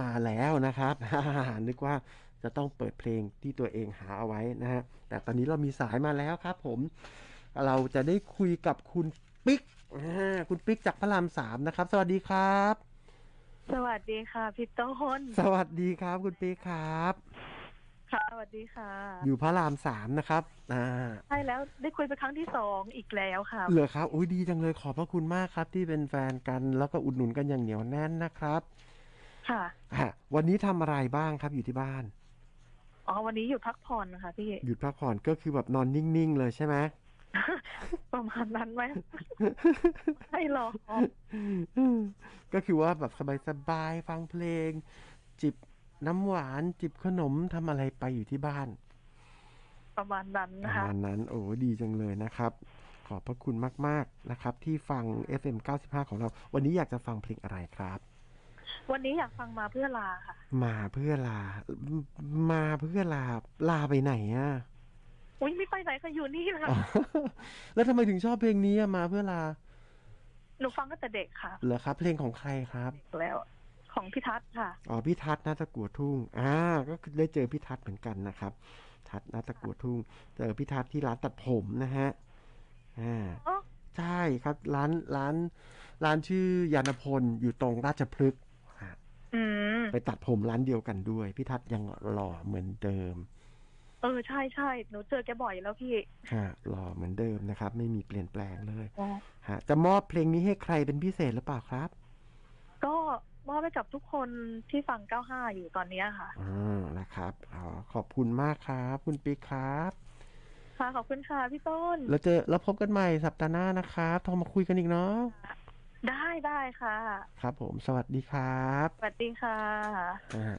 มาแล้วนะครับนึกว่าจะต้องเปิดเพลงที่ตัวเองหาเอาไว้นะฮะ แต่ตอนนี้เรามีสายมาแล้วครับผม เราจะได้คุยกับคุณปิ๊กอ่าคุณปิ๊กจากพระรามสามนะครับ สวัสดีครับ สวัสดีค่ะพี่ต้น สวัสดีครับคุณปิ๊กครับ ค่ะสวัสดีค่ะ อยู่พระรามสามนะครับ อ่า ใช่แล้วได้คุยเป็นครั้งที่สองอีกแล้วค่ะเหลือครับ อุ้ยดีจังเลยขอบพระคุณมากครับ ที่เป็นแฟนกันแล้วก็อุดหนุนกันอย่างเหนียวแน่นนะครับ ค่ะอะวันนี้ทำอะไรบ้างครับอยู่ที่บ้าน อ๋อ วันนี้หยุดพักผ่อนค่ะพี่ หยุดพักผ่อนก็คือแบบนอนนิ่งๆเลยใช่ไหม ประมาณนั้นไหมให้รอก็คือว่าแบบสบายๆฟังเพลง จิบน้ำหวาน จิบขนมทำอะไรไปอยู่ที่บ้าน ประมาณนั้นปนะระคะ มาณนั้นโอ้ดีจังเลยนะครับ ขอบพระคุณมากๆนะครับ ที่ฟัง FM 95 ของเรา วันนี้อยากจะฟังเพลงอะไรครับ วันนี้อยากฟังมาเพื่อลาค่ะ มาเพื่อลา มาเพื่อลา ลาไปไหนอะอุ้ยไม่ไปไหนก็อยู่นี่แหละอ๋อแล้วทำไมถึงชอบเพลงนี้อะมาเพื่อลา หนูฟังตั้งแต่เด็กค่ะ เหรอครับ เพลงของใครครับ แล้วของพี่ทัศน์ค่ะ อ๋อพี่ทัศน์นาตะกัวทุ่ง อ่า ก็คือได้เจอพี่ทัศน์เหมือนกันนะครับ ทัศน์นาตะกัวทุ่ง เจอพี่ทัศน์ที่ร้านตัดผมนะฮะ อ่าอ๋อใช่ครับ ร้านร้าน ร้านชื่อยานพลอยู่ตรงราชพฤกษ์ฮะอืม ไปตัดผมร้านเดียวกันด้วย พี่ทัศน์ยังหล่อเหมือนเดิม เออใช่ใช่หนูเจอแกบ่อยแล้วพี่ฮะหล่อเหมือนเดิมนะครับ ไม่มีเปลี่ยนแปลงเลยอ๋อฮะจะมอบเพลงนี้ให้ใครเป็นพิเศษหรือเปล่าครับ ก็มอบไปกับทุกคนที่ฟัง 95 อยู่ตอนเนี้ยค่ะอืมนะครับอ๋อขอบคุณมากครับ คุณปิ๊กครับค่ะขอบคุณค่ะพี่ต้น แล้วเจอแล้วพบกันใหม่สัปดาห์หน้านะครับโทรมาคุยกันอีกเนาะได้ได้ ค่ะ ครับผม สวัสดีครับ สวัสดีค่ะ อ่า